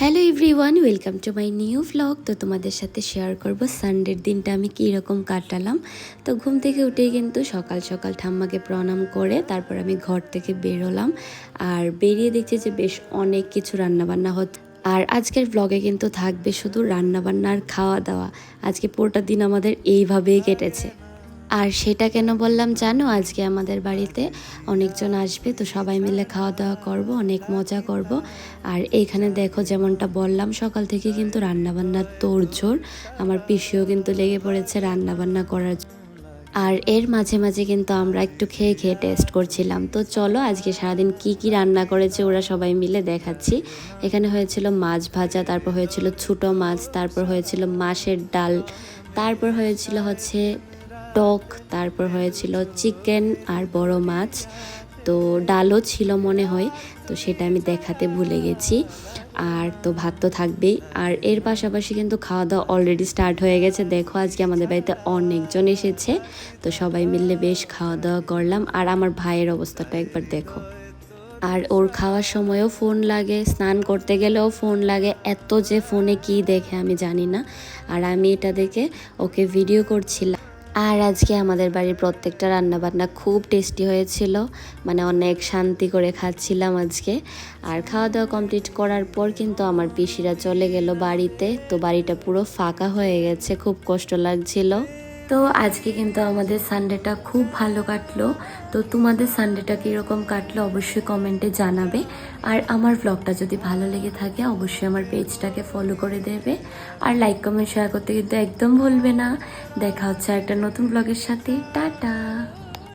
Hello everyone welcome to my new vlog তো তোমাদের সাথে শেয়ার করব সানডের দিনটা আমি কী রকম কাটালাম। তো ঘুম থেকে উঠেই কিন্তু সকাল সকাল ঠাম্মাকে প্রণাম করে তারপর আমি ঘর থেকে বেরোলাম আর বেরিয়ে দেখছি যে বেশ অনেক কিছু রান্নাবান্না হচ্ছে আর আজকের ব্লগে কিন্তু থাকবে শুধু রান্নাবান্না আর খাওয়া দাওয়া আজকে পুরোটা দিন আমাদের এইভাবেই কেটেছে। আর সেটা কেন বললাম জানো? আজকে আমাদের বাড়িতে অনেকজন আসবে, তো সবাই মিলে খাওয়া দাওয়া করব, অনেক মজা করব। আর এইখানে দেখো যেমনটা বললাম, সকাল থেকে কিন্তু রান্নাবান্নার তোড়জোড়। আমার পিসিও কিন্তু লেগে পড়েছে রান্নাবান্না করার। আর এর মাঝে মাঝে কিন্তু আমরা একটু খেয়ে খেয়ে টেস্ট করছিলাম। তো চলো আজকে সারাদিন কি কি রান্না করেছে ওরা সবাই মিলে দেখাচ্ছি। এখানে হয়েছিল মাছ ভাজা, তারপর হয়েছিল ছোটো মাছ, তারপর হয়েছিল মাছের ডাল, তারপর হয়েছিল হচ্ছে টক, তারপর হয়েছিল চিকেন আর বড় মাছ। তো ডালও ছিল মনে হয়, তো সেটা আমি দেখাতে ভুলে গেছি। আর তো ভাত তো থাকবেই। আর এর পাশাপাশি কিন্তু খাওয়া দাওয়া অলরেডি স্টার্ট হয়ে গেছে। দেখো আজকে আমাদের বাড়িতে অনেকজন এসেছে। তো সবাই মিলে বেশ খাওয়া দাওয়া করলাম। আর আমার ভাইয়ের অবস্থাটা একবার দেখো। আর ওর খাওয়ার সময়ও ফোন লাগে, স্নান করতে গেলেও ফোন লাগে। এত যে ফোনে কি দেখে আমি জানি না। আর আমি এটা দেখে ওকে ভিডিও করছিলাম। আর আজকে আমাদের বাড়ির প্রত্যেকটা রান্নাবান্না খুব টেস্টি হয়েছিল। মানে অনেক শান্তি করে খাচ্ছিলাম আজকে। আর খাওয়া দাওয়া কমপ্লিট করার পর কিন্তু আমার পিসিরা চলে গেল বাড়িতে। তো বাড়িটা পুরো ফাঁকা হয়ে গেছে, খুব কষ্ট লাগছিল। তো আজকে কিন্তু আমাদের সানডেটা খুব ভালো কাটলো। তো তোমাদের সানডেটা কীরকম কাটলো অবশ্যই কমেন্টে জানাবে। আর আমার ব্লগটা যদি ভালো লেগে থাকে, অবশ্যই আমার পেজটাকে ফলো করে দেবে। আর লাইক কমেন্ট শেয়ার করতে কিন্তু একদম ভুলবে না। দেখা হচ্ছে একটা নতুন ব্লগের সাথে। টাটা!